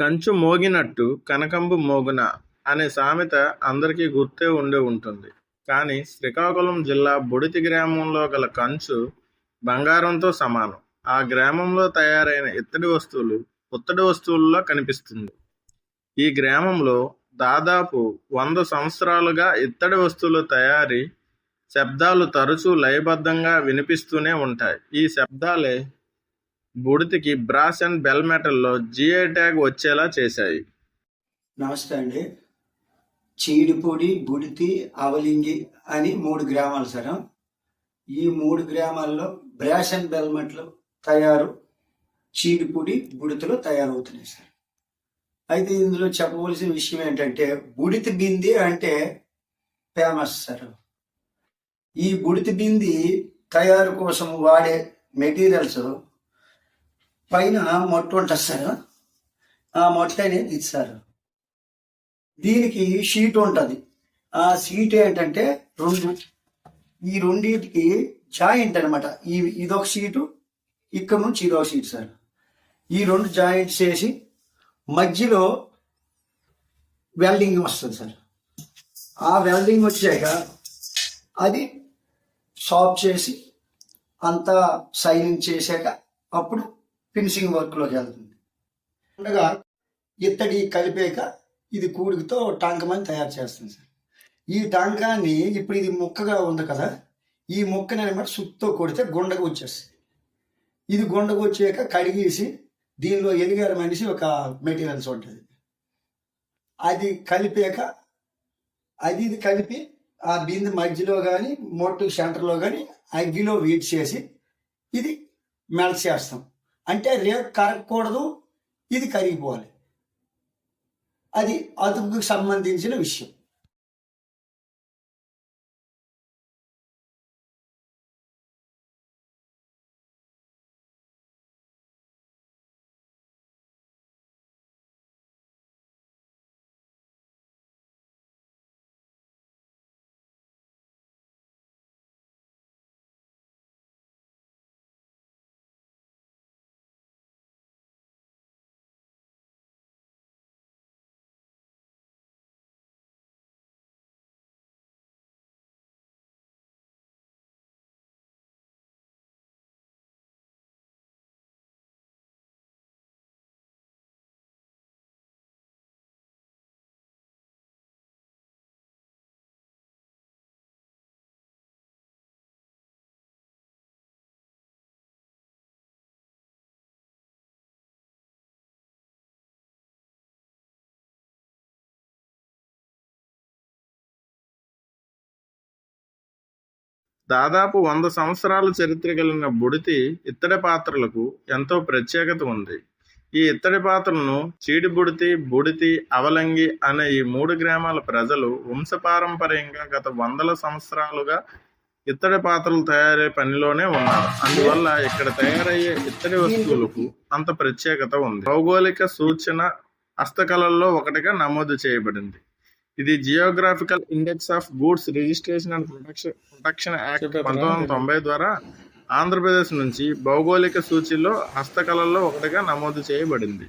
కంచు మోగినట్టు కనకంబు మోగున అనే సామెత అందరికీ గుర్తే ఉండి ఉంటుంది. కానీ శ్రీకాకుళం జిల్లా బుడితి గ్రామంలో గల కంచు బంగారంతో సమానం. ఆ గ్రామంలో తయారైన ఇత్తడి వస్తువులు ఉత్తడి వస్తువుల్లో కనిపిస్తుంది. ఈ గ్రామంలో దాదాపు వంద సంవత్సరాలుగా ఇత్తడి వస్తువుల తయారీ శబ్దాలు తరచూ లయబద్ధంగా వినిపిస్తూనే ఉంటాయి. ఈ శబ్దాలే బుడితికి బ్రాస్ అండ్ బెల్ మెటల్లో జిఐ ట్యాగ్ వచ్చేలా చేశాయి. నమస్తే అండి. చీడిపూడి బుడితి అవలింగి అని మూడు గ్రామాలు సార్. ఈ మూడు గ్రామాల్లో బ్రాస్ అండ్ బెల్మెట్లు తయారు చీడిపూడి బుడితలు తయారవుతున్నాయి సార్. అయితే ఇందులో చెప్పవలసిన విషయం ఏంటంటే బుడితి బింది అంటే ఫేమస్ సార్. ఈ బుడితి బింది తయారు కోసం వాడే మెటీరియల్స్ పైన మొట్ట ఉంటుంది సార్. ఆ మొట్ట అనేది ఇస్తారు దీనికి షీట్ ఉంటుంది. ఆ షీట్ ఏంటంటే రెండు. ఈ రెండింటికి జాయింట్ అనమాట ఈ ఇదొక షీటు ఇక్కడ నుంచి ఇదొక షీట్ సార్. ఈ రెండు జాయింట్స్ చేసి మధ్యలో వెల్డింగ్ వస్తుంది సార్. ఆ వెల్డింగ్ వచ్చాక అది షాప్ చేసి అంతా సైలింగ్ చేశాక అప్పుడు ఫినిషింగ్ వర్క్లోకి వెళ్తుంది. ఉండగా ఇత్తడి కలిపాక ఇది కూడికతో టాంకమని తయారు చేస్తుంది సార్. ఈ టాంకాన్ని ఇప్పుడు ఇది ముక్కగా ఉంది కదా ఈ ముక్కని అనమాట సుత్తో కొడితే గుండకు వచ్చేస్తుంది. ఇది గుండకు వచ్చాక కడిగేసి దీనిలో ఎలిగారు మనిషి ఒక మెటీరియల్స్ ఉంటుంది. అది కలిపాక అది ఇది కలిపి ఆ బింది మధ్యలో కానీ మొట్టు సెంటర్లో కానీ అగ్గిలో వీట్ చేసి ఇది మెల్ట్ చేస్తాం. అంటే రేపు కరగకూడదు ఇది కరిగిపోవాలి. అది అదుపుకు సంబంధించిన విషయం. దాదాపు వంద సంవత్సరాల చరిత్ర కలిగిన బుడితి ఇత్తడి పాత్రలకు ఎంతో ప్రత్యేకత ఉంది. ఈ ఇత్తడి పాత్రలను చీడిబుడితి, బుడితి, అవలంగి అనే ఈ మూడు గ్రామాల ప్రజలు వంశపారంపర్యంగా గత వందల సంవత్సరాలుగా ఇత్తడి పాత్రలు తయారయ్యే పనిలోనే ఉన్నారు. అందువల్ల ఇక్కడ తయారయ్యే ఇత్తడి వస్తువులకు అంత ప్రత్యేకత ఉంది. భౌగోళిక సూచన హస్తకళల్లో ఒకటిగా నమోదు చేయబడింది. ఇది geographical index of goods registration and protection protection act పంతొమ్మిది వందల తొంభై ద్వారా ఆంధ్రప్రదేశ్ నుంచి భౌగోళిక సూచీలో హస్తకళల్లో ఒకటిగా నమోదు చేయబడింది.